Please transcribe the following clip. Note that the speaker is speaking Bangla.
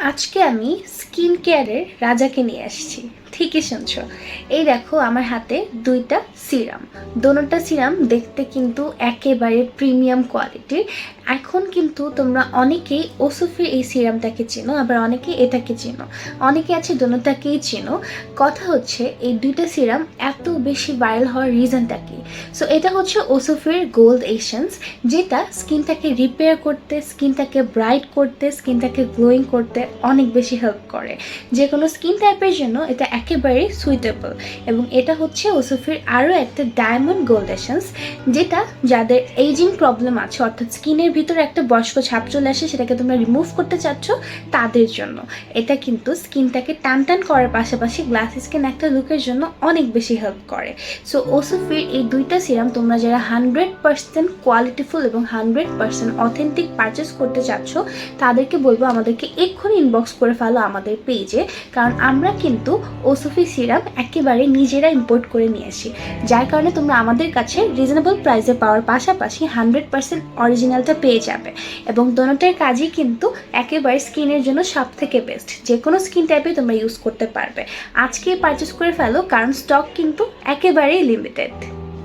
আজকে আমি স্কিন কেয়ারের রাজাকে নিয়ে আসছি। ঠিকই শুনছো। এই দেখো আমার হাতে দুইটা সিরাম। দোনোটা সিরাম দেখতে কিন্তু একেবারে প্রিমিয়াম কোয়ালিটির। এখন কিন্তু তোমরা অনেকেই ওসুফের এই সিরামটাকে চেনো, আবার অনেকে এটাকে চেনো। অনেকে আছে দোনোটাকেই চেনো। কথা হচ্ছে এই দুইটা সিরাম এত বেশি ভাইরাল হওয়ার রিজনটা কি? সো এটা হচ্ছে ওসুফের গোল্ড এশিয়ানস যেটা স্কিনটাকে রিপেয়ার করতে, স্কিনটাকে ব্রাইট করতে, স্কিনটাকে গ্লোয়িং করতে অনেক বেশি হেল্প করে। যে কোনো স্কিন টাইপের জন্য এটা একেবারেই সুইটেবল এবং এটা হচ্ছে ওসুফের আরও একটা ডায়মন্ড গোল্ড এশিয়ানস যেটা যাদের এইজিং প্রবলেম আছে, অর্থাৎ স্কিনের ভিতরে একটা বয়স্ক ছাপ চলে আসে, সেটাকে তোমরা রিমুভ করতে চাচ্ছ তাদের জন্য। এটা কিন্তু স্কিনটাকে টান টান করার পাশাপাশি গ্লাস স্কিন একটা লুকের জন্য অনেক বেশি হেল্প করে। সো ওসুফির এই দুইটা সিরাম তোমরা যারা হান্ড্রেড পার্সেন্ট কোয়ালিটিফুল এবং হান্ড্রেড পার্সেন্ট অথেন্টিক পারচেস করতে চাচ্ছ, তাদেরকে বলব আমাদেরকে এক্ষুনি ইনবক্স করে ফেলো আমাদের পেজে কারণ আমরা কিন্তু ওসুফি সিরাম একেবারে নিজেরা ইম্পোর্ট করে নিয়ে আসি। যার কারণে তোমরা আমাদের কাছে রিজনেবল প্রাইসে পাওয়ার পাশাপাশি হান্ড্রেড পার্সেন্ট অরিজিনালটা পেয়ে যাবে। এবং দোনোটার কাজই কিন্তু একেবারে স্কিনের জন্য সব থেকে বেস্ট যে কোনো স্কিন টাইপে তোমরা ইউজ করতে পারবে। আজকে পারচেস করে ফেলো, কারণ স্টক কিন্তু একেবারেই লিমিটেড